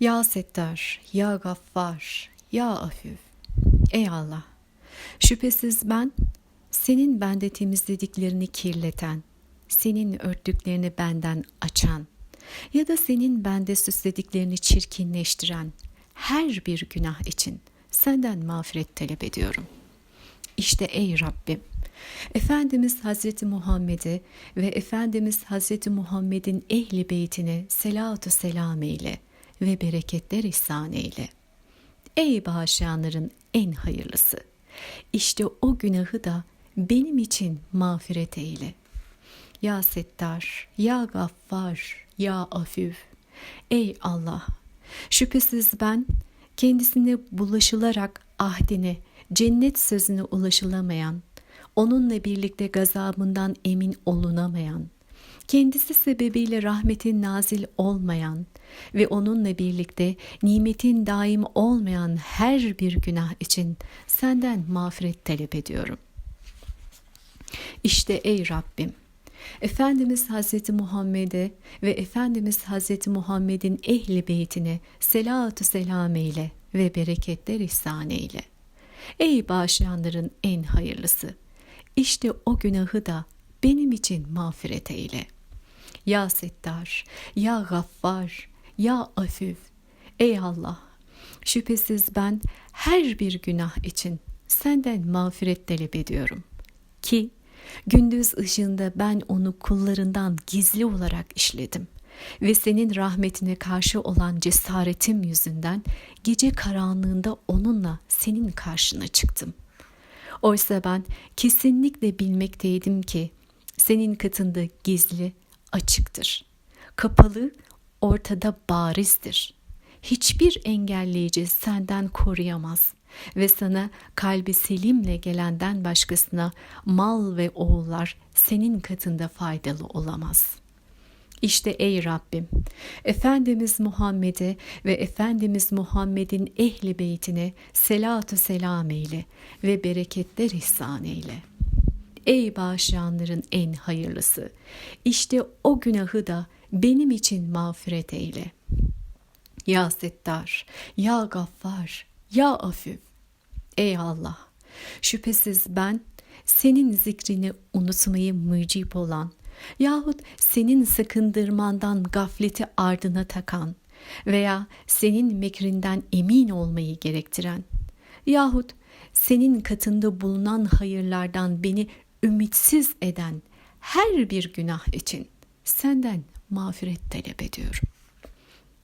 Ya Settar, Ya Gaffar, Ya Afüv. Ey Allah! Şüphesiz ben, senin bende temizlediklerini kirleten, senin örttüklerini benden açan ya da senin bende süslediklerini çirkinleştiren her bir günah için senden mağfiret talep ediyorum. İşte ey Rabbim, Efendimiz Hazreti Muhammed'e ve Efendimiz Hazreti Muhammed'in ehli beytine selatu selam eyle ve bereketler ihsan eyle. Ey bağışlayanların en hayırlısı, işte o günahı da benim için mağfiret eyle. Ya Settar, Ya Gaffar, Ya Afüv. Ey Allah! Şüphesiz ben kendisine bulaşılarak ahdine, cennet sözüne ulaşılamayan, onunla birlikte gazabından emin olunamayan, kendisi sebebiyle rahmetin nazil olmayan ve onunla birlikte nimetin daim olmayan her bir günah için senden mağfiret talep ediyorum. İşte ey Rabbim, Efendimiz Hazreti Muhammed'e ve Efendimiz Hazreti Muhammed'in ehli beytine selatu selam eyle ve bereketler ihsan eyle. Ey bağışlayanların en hayırlısı, işte o günahı da benim için mağfiret eyle. Ya Settar, Ya Gaffar, Ya Afüv, Ey Allah, şüphesiz ben her bir günah için senden mağfiret talep ediyorum. Ki gündüz ışığında ben onu kullarından gizli olarak işledim ve senin rahmetine karşı olan cesaretim yüzünden gece karanlığında onunla senin karşına çıktım. Oysa ben kesinlikle bilmekteydim ki senin katında gizli açıktır. Kapalı ortada barizdir. Hiçbir engelleyici senden koruyamaz ve sana kalbi selimle gelenden başkasına mal ve oğullar senin katında faydalı olamaz. İşte ey Rabbim, Efendimiz Muhammed'e ve Efendimiz Muhammed'in ehli beytine selatu selam eyle ve bereketler ihsan eyle. Ey bağışlayanların en hayırlısı, işte o günahı da benim için mağfiret eyle. Ya Settar, Ya Gaffar, Ya Afüv. Ey Allah, şüphesiz ben senin zikrini unutmayı mücip olan yahut senin sakındırmandan gafleti ardına takan veya senin mekrinden emin olmayı gerektiren yahut senin katında bulunan hayırlardan beni ümitsiz eden her bir günah için senden mağfiret talep ediyorum.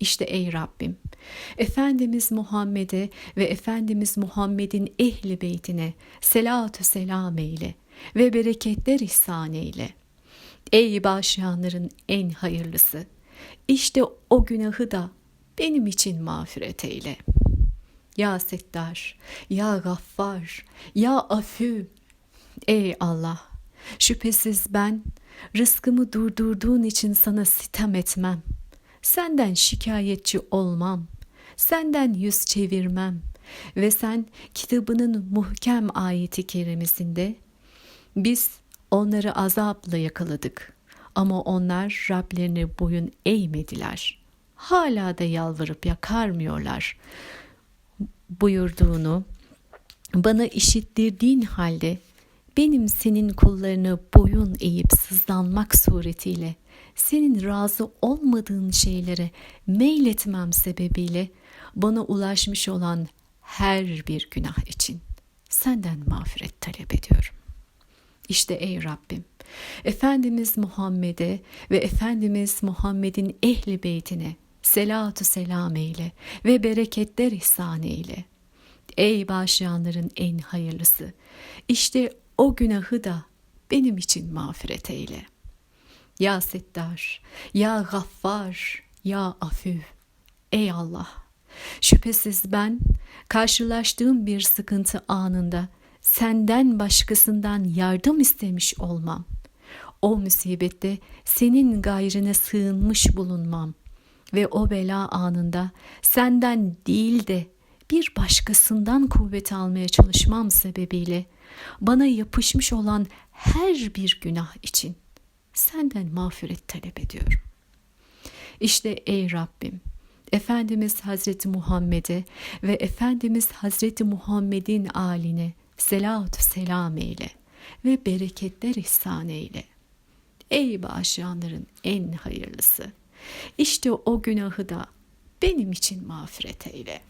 İşte ey Rabbim, Efendimiz Muhammed'e ve Efendimiz Muhammed'in ehli beytine selatü selam eyle ve bereketler ihsan eyle. Ey bağışlayanların en hayırlısı, işte o günahı da benim için mağfiret eyle. Ya Settar, Ya Gaffar, Ya Afü, Ey Allah, şüphesiz ben rızkımı durdurduğun için sana sitem etmem. Senden şikayetçi olmam. Senden yüz çevirmem. Ve sen kitabının muhkem ayeti kerimesinde biz onları azapla yakaladık ama onlar Rablerine boyun eğmediler. Hala da yalvarıp yakarmıyorlar buyurduğunu bana işittirdiğin halde benim senin kullarına boyun eğip sızlanmak suretiyle senin razı olmadığın şeylere meyletmem sebebiyle bana ulaşmış olan her bir günah için senden mağfiret talep ediyorum. İşte ey Rabbim, Efendimiz Muhammed'e ve Efendimiz Muhammed'in ehli beytine selatu selam eyle ve bereketler ihsan eyle. Ey bağışlayanların en hayırlısı, işte o günahı da benim için mağfiret eyle. Ya Settar, Ya Gaffar, Ya Afüv, Ey Allah! Şüphesiz ben karşılaştığım bir sıkıntı anında senden başkasından yardım istemiş olmam. O musibette senin gayrine sığınmış bulunmam ve o bela anında senden değil de bir başkasından kuvvet almaya çalışmam sebebiyle bana yapışmış olan her bir günah için senden mağfiret talep ediyorum. İşte ey Rabbim, Efendimiz Hazreti Muhammed'e ve Efendimiz Hazreti Muhammed'in aline selatü selam eyle ve bereketler ihsan eyle. Ey bağışlayanların en hayırlısı. İşte o günahı da benim için mağfiret eyle.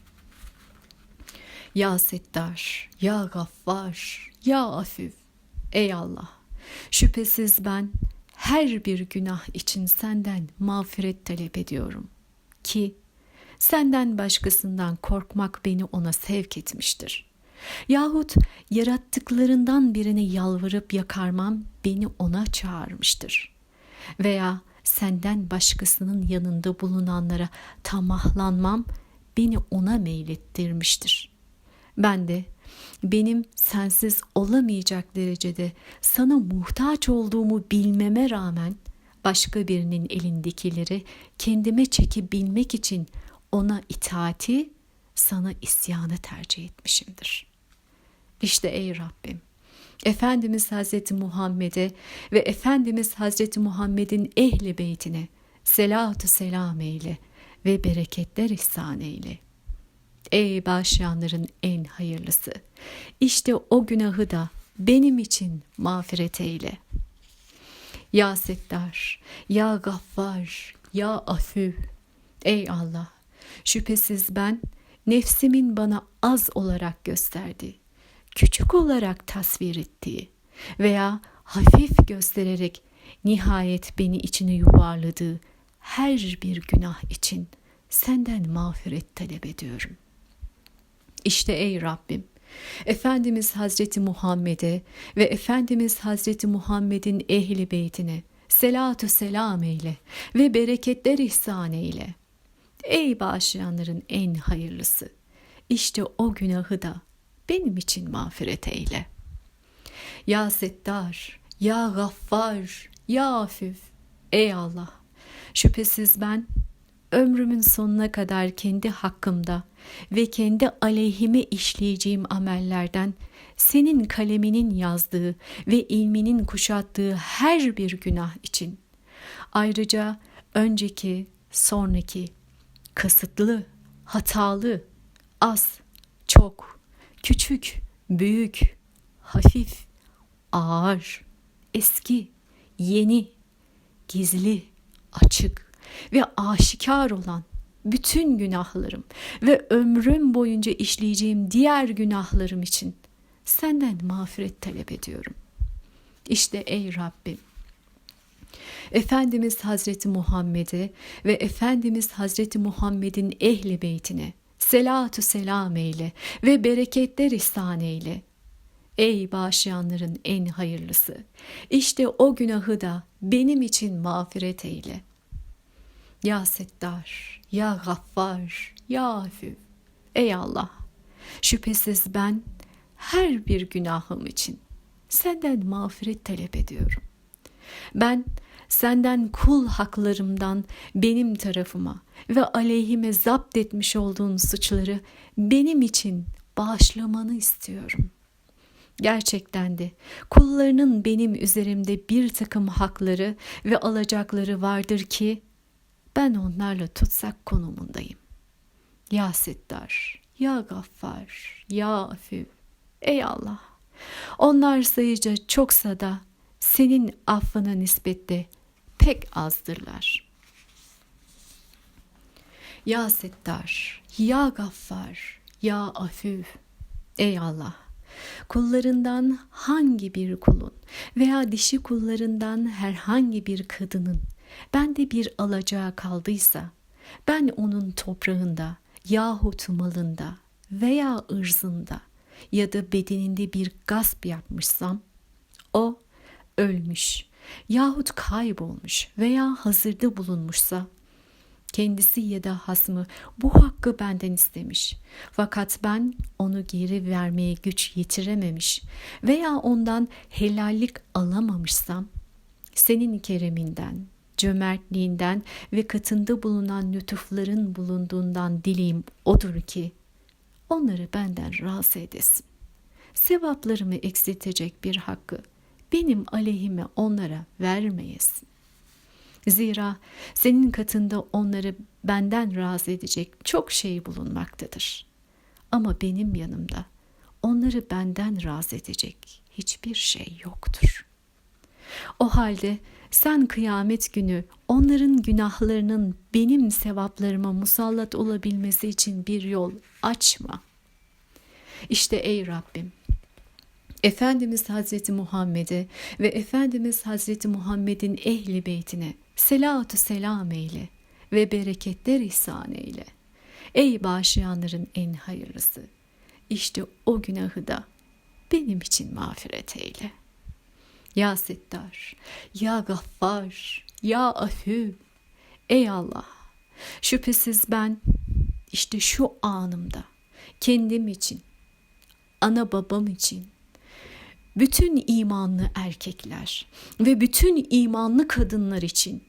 Ya Settar, Ya Gaffar, Ya Afif. Ey Allah, şüphesiz ben her bir günah için senden mağfiret talep ediyorum ki senden başkasından korkmak beni ona sevk etmiştir. Yahut yarattıklarından birine yalvarıp yakarmam beni ona çağırmıştır. Veya senden başkasının yanında bulunanlara tamahlanmam beni ona meylettirmiştir. Ben de benim sensiz olamayacak derecede sana muhtaç olduğumu bilmeme rağmen başka birinin elindekileri kendime çekebilmek için ona itaati, sana isyanı tercih etmişimdir. İşte ey Rabbim, Efendimiz Hazreti Muhammed'e ve Efendimiz Hazreti Muhammed'in ehli beytine selatü selam eyle ve bereketler ihsan eyle. Ey bağışlayanların en hayırlısı, işte o günahı da benim için mağfiret eyle. Ya Settar, Ya Gaffar, Ya Afü, Ey Allah, şüphesiz ben nefsimin bana az olarak gösterdiği, küçük olarak tasvir ettiği veya hafif göstererek nihayet beni içine yuvarladığı her bir günah için senden mağfiret talep ediyorum. İşte ey Rabbim, Efendimiz Hazreti Muhammed'e ve Efendimiz Hazreti Muhammed'in ehli beytine selatü selam eyle ve bereketler ihsan eyle. Ey bağışlayanların en hayırlısı, işte o günahı da benim için mağfiret eyle. Ya Settar, Ya Gaffar, Ya Afif, Ey Allah, şüphesiz ben ömrümün sonuna kadar kendi hakkımda ve kendi aleyhime işleyeceğim amellerden senin kaleminin yazdığı ve ilminin kuşattığı her bir günah için. Ayrıca önceki, sonraki, kasıtlı, hatalı, az, çok, küçük, büyük, hafif, ağır, eski, yeni, gizli, açık ve aşikar olan bütün günahlarım ve ömrüm boyunca işleyeceğim diğer günahlarım için senden mağfiret talep ediyorum. İşte ey Rabbim, Efendimiz Hazreti Muhammed'e ve Efendimiz Hazreti Muhammed'in ehli beytine selatü selam eyle ve bereketler ihsan eyle. Ey bağışlayanların en hayırlısı, işte o günahı da benim için mağfiret eyle. Ya Settar, Ya Gaffar, Ya Afif. Ey Allah, şüphesiz ben her bir günahım için senden mağfiret talep ediyorum. Ben senden kul haklarımdan benim tarafıma ve aleyhime zapt etmiş olduğun suçları benim için bağışlamanı istiyorum. Gerçekten de kullarının benim üzerimde bir takım hakları ve alacakları vardır ki ben onlarla tutsak konumundayım. Ya Settar, Ya Gaffar, Ya Afif, Ey Allah! Onlar sayıca çoksa da senin affına nispetle pek azdırlar. Ya Settar, Ya Gaffar, Ya Afif, Ey Allah! Kullarından hangi bir kulun veya dişi kullarından herhangi bir kadının bende bir alacağı kaldıysa ben onun toprağında yahut malında veya ırzında ya da bedeninde bir gasp yapmışsam o ölmüş yahut kaybolmuş veya hazırda bulunmuşsa kendisi ya da hasmı bu hakkı benden istemiş. Fakat ben onu geri vermeye güç yetirememiş veya ondan helallik alamamışsam senin kereminden, cömertliğinden ve katında bulunan lütufların bulunduğundan dileğim odur ki onları benden razı edesin. Sevaplarımı eksiltecek bir hakkı benim aleyhime onlara vermeyesin. Zira senin katında onları benden razı edecek çok şey bulunmaktadır. Ama benim yanımda onları benden razı edecek hiçbir şey yoktur. O halde sen kıyamet günü onların günahlarının benim sevaplarıma musallat olabilmesi için bir yol açma. İşte ey Rabbim, Efendimiz Hazreti Muhammed'e ve Efendimiz Hazreti Muhammed'in ehli beytine selatü selam eyle ve bereketler ihsan eyle. Ey bağışlayanların en hayırlısı, işte o günahı da benim için mağfiret eyle. Ya Settar, Ya Gaffar, Ya Afü, Ey Allah, şüphesiz ben işte şu anımda kendim için, ana babam için, bütün imanlı erkekler ve bütün imanlı kadınlar için,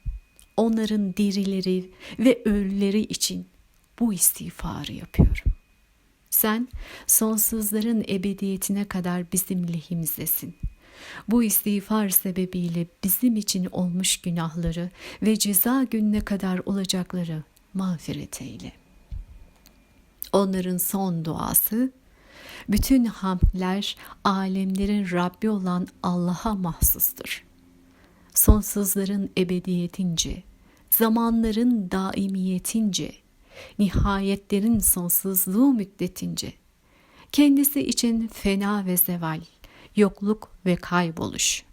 onların dirileri ve ölüleri için bu istiğfarı yapıyorum. Sen sonsuzların ebediyetine kadar bizim lehimizdesin. Bu istiğfar sebebiyle bizim için olmuş günahları ve ceza gününe kadar olacakları mağfiret eyle. Onların son duası bütün hamdler alemlerin Rabbi olan Allah'a mahsustur. Sonsuzların ebediyetince, zamanların daimiyetince, nihayetlerin sonsuzluğu müddetince, kendisi için fena ve zeval, yokluk ve kayboluş,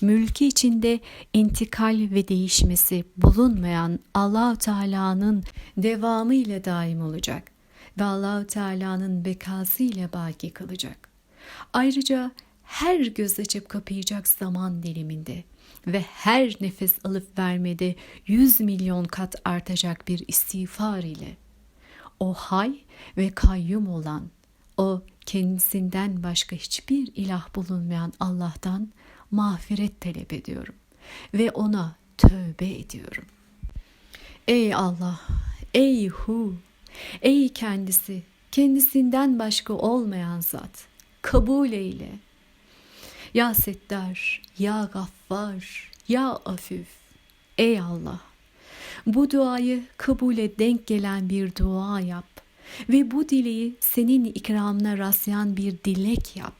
mülki içinde intikal ve değişmesi bulunmayan Allahu Teala'nın devamı ile daim olacak ve Allahu Teala'nın bekası ile baki kalacak. Ayrıca her göz açıp kapayacak zaman diliminde ve her nefes alıp vermede yüz milyon kat artacak bir istiğfar ile o hay ve kayyum olan o kendisinden başka hiçbir ilah bulunmayan Allah'tan mağfiret talep ediyorum ve ona tövbe ediyorum. Ey Allah, ey Hu, ey kendisi, kendisinden başka olmayan zat, kabul eyle. Ya Settar, Ya Gaffar, Ya Afif, ey Allah, bu duayı kabule denk gelen bir dua yap ve bu dileği senin ikramına rastlayan bir dilek yap.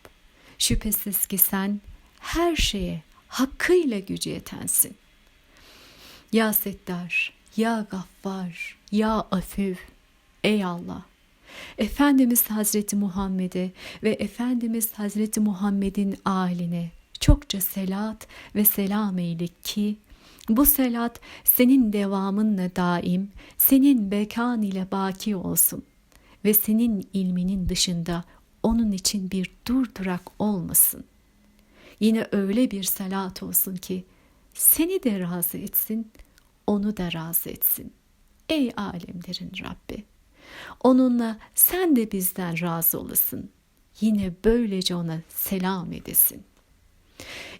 Şüphesiz ki sen her şeye hakkıyla gücü yetensin. Ya Settar, Ya Gaffar, Ya Afif, ey Allah! Efendimiz Hazreti Muhammed'e ve Efendimiz Hazreti Muhammed'in aline çokça selat ve selam eyle ki bu selat senin devamınla daim, senin bekan ile baki olsun ve senin ilminin dışında onun için bir durdurak olmasın. Yine öyle bir salat olsun ki seni de razı etsin, onu da razı etsin. Ey alemlerin Rabbi! Onunla sen de bizden razı olasın. Yine böylece ona selam edesin.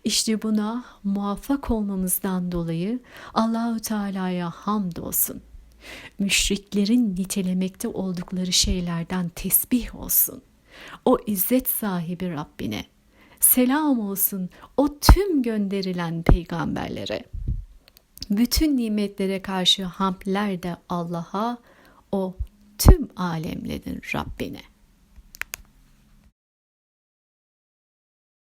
İşte buna muvaffak olmamızdan dolayı Allahu Teala'ya hamdolsun müşriklerin nitelemekte oldukları şeylerden tesbih olsun. O izzet sahibi Rabbine. Selam olsun o tüm gönderilen peygamberlere. Bütün nimetlere karşı hamdler de Allah'a, o tüm alemlerin Rabbine.